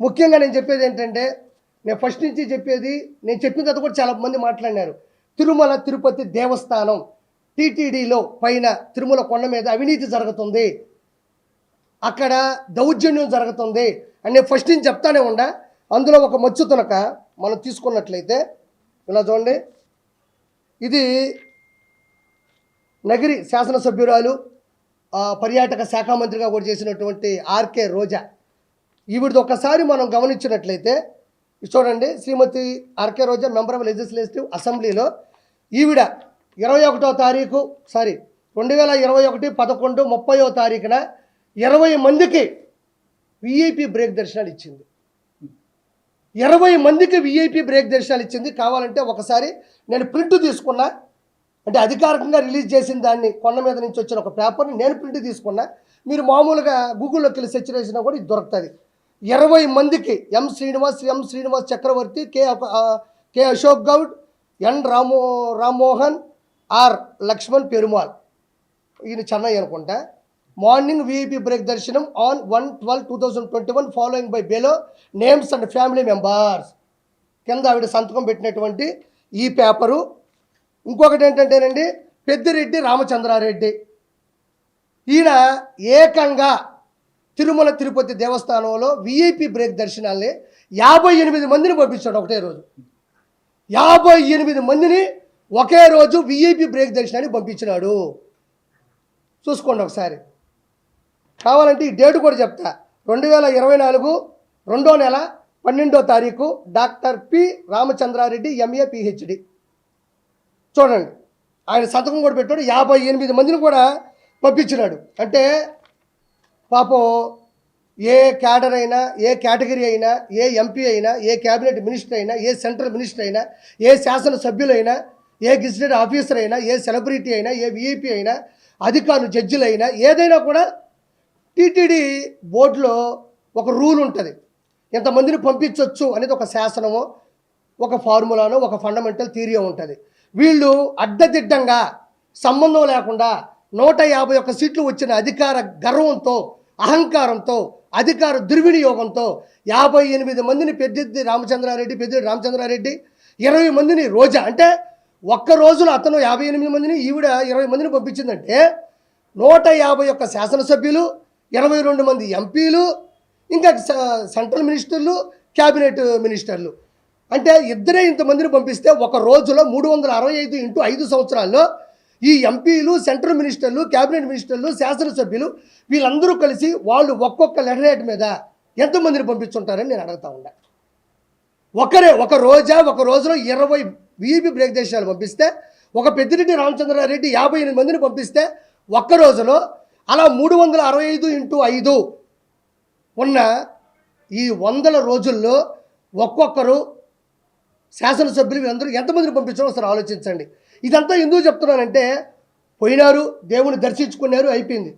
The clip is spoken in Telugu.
ముఖ్యంగా నేను చెప్పేది ఏంటంటే నేను ఫస్ట్ నుంచి చెప్పేది నేను చెప్పిన తర్వాత కూడా చాలా మంది మాట్లాడినారు. తిరుమల తిరుపతి దేవస్థానం టీటీడీలో పైన తిరుమల కొండ మీద అవినీతి జరుగుతుంది. అక్కడ దౌర్జన్యం జరుగుతుంది. అని నేను ఫస్ట్ నుంచి చెప్తానే ఉండా. అందులో ఒక మచ్చు తునక మనం తీసుకున్నట్లయితే ఇలా చూడండి. ఇది నగిరి శాసనసభ్యురాలు పర్యాటక శాఖ మంత్రిగా కూడా చేసినటువంటి ఆర్కే రోజా. ఈవిడిది ఒకసారి మనం గమనించినట్లయితే చూడండి Shrimati RK Roja member of legislative అసెంబ్లీలో ఈవిడ ఇరవై ఒకటో తారీఖు సారీ రెండు వేల ఇరవై ఒకటి పదకొండు ముప్పయో తారీఖున ఇరవై మందికి విఐపి బ్రేక్ దర్శనాలు ఇచ్చింది. ఇరవై మందికి విఐపి బ్రేక్ దర్శనాలు ఇచ్చింది. కావాలంటే ఒకసారి నేను ప్రింట్ తీసుకున్నా. అంటే అధికారికంగా రిలీజ్ చేసిన దాన్ని కొండ మీద నుంచి వచ్చిన ఒక పేపర్ని నేను ప్రింట్ తీసుకున్నా. మీరు మామూలుగా గూగుల్లోకి వెళ్ళి సెర్చ్ చేసినా కూడా ఇది దొరుకుతుంది. ఇరవై మందికి M Srinivas M Srinivas Chakravarthy K K Ashok Goud N రామో రామ్మోహన్ ఆర్ లక్ష్మణ్ పెరుమాల్ ఈయన చెన్నై అనుకుంటా. మార్నింగ్ విఐపి బ్రేక్ దర్శనం on one twelve two thousand twenty one following by below names and family members. కింద ఆవిడ సంతకం పెట్టినటువంటి ఈ పేపరు. ఇంకొకటి ఏంటంటేనండి పెద్దిరెడ్డి రామచంద్రారెడ్డి. ఈయన ఏకంగా తిరుమల తిరుపతి దేవస్థానంలో విఐపి బ్రేక్ దర్శనాల్ని యాభై ఎనిమిది మందిని పంపించాడు ఒకటే రోజు. యాభై ఎనిమిది మందిని ఒకే రోజు విఐపి బ్రేక్ దర్శనానికి పంపించినాడు. చూసుకోండి ఒకసారి. కావాలంటే ఈ డేట్ కూడా చెప్తా. రెండు వేల ఇరవై నాలుగు రెండో నెల పన్నెండో తారీఖు doctor P Ramachandra Reddy MA PhD చూడండి. ఆయన సంతకం కూడా పెట్టాడు. యాభై ఎనిమిది మందిని కూడా పంపించినాడు. అంటే పాపం ఏ క్యాడర్ అయినా ఏ కేటగిరీ అయినా ఏ ఎంపీ అయినా ఏ క్యాబినెట్ మినిస్టర్ అయినా ఏ సెంట్రల్ మినిస్టర్ అయినా ఏ శాసనసభ్యులైనా ఏ గెజిటెడ్ ఆఫీసర్ అయినా ఏ సెలబ్రిటీ అయినా ఏ విఐపి అయినా అధికారులు జడ్జిలైనా ఏదైనా కూడా టీటీడీ బోర్డులో ఒక రూల్ ఉంటుంది. ఎంతమందిని పంపించవచ్చు అనేది ఒక శాసనమో ఒక ఫార్ములానో ఒక ఫండమెంటల్ థీరియో ఉంటుంది. వీళ్ళు అడ్డదిడ్డంగా సంబంధం లేకుండా నూట యాభై ఒక్క సీట్లు వచ్చిన అధికార గర్వంతో అహంకారంతో అధికార దుర్వినియోగంతో యాభై ఎనిమిది మందిని పెద్దిద్ది రామచంద్రారెడ్డి పెద్దిరెడ్డి రామచంద్రారెడ్డి ఇరవై మందిని రోజా. అంటే ఒక్క రోజులో అతను యాభై ఎనిమిది మందిని ఈవిడ ఇరవై మందిని పంపించిందంటే నూట యాభై ఒక్క శాసనసభ్యులు ఇరవై రెండు మంది ఎంపీలు ఇంకా స- సెంట్రల్ మినిస్టర్లు క్యాబినెట్ మినిస్టర్లు. అంటే ఇద్దరే ఇంతమందిని పంపిస్తే ఒక రోజులో మూడు వందల అరవై ఐదు ఇంటూ ఐదు సంవత్సరాల్లో ఈ ఎంపీలు సెంట్రల్ మినిస్టర్లు క్యాబినెట్ మినిస్టర్లు శాసనసభ్యులు వీళ్ళందరూ కలిసి వాళ్ళు ఒక్కొక్క లెటర్ హెడ్ మీద ఎంతమందిని పంపించుంటారని నేను అడుగుతా ఉన్నా. ఒకరే ఒక రోజా ఒక రోజులో ఇరవై వీపీ బ్రేక్ దేశాలు పంపిస్తే ఒక పెద్దిరెడ్డి రామచంద్రారెడ్డి యాభై ఎనిమిది మందిని పంపిస్తే ఒక్క రోజులో అలా మూడు వందల అరవై ఐదు ఇంటూ ఐదు ఉన్న ఈ వందల రోజుల్లో ఒక్కొక్కరు శాసనసభ్యులు వీళ్ళందరూ ఎంతమందిని పంపించడం ఒకసారి ఆలోచించండి. ఇదంతా ఎందుకు చెప్తున్నానంటే పోయినారు దేవుని దర్శించుకున్నారు అయిపోయింది.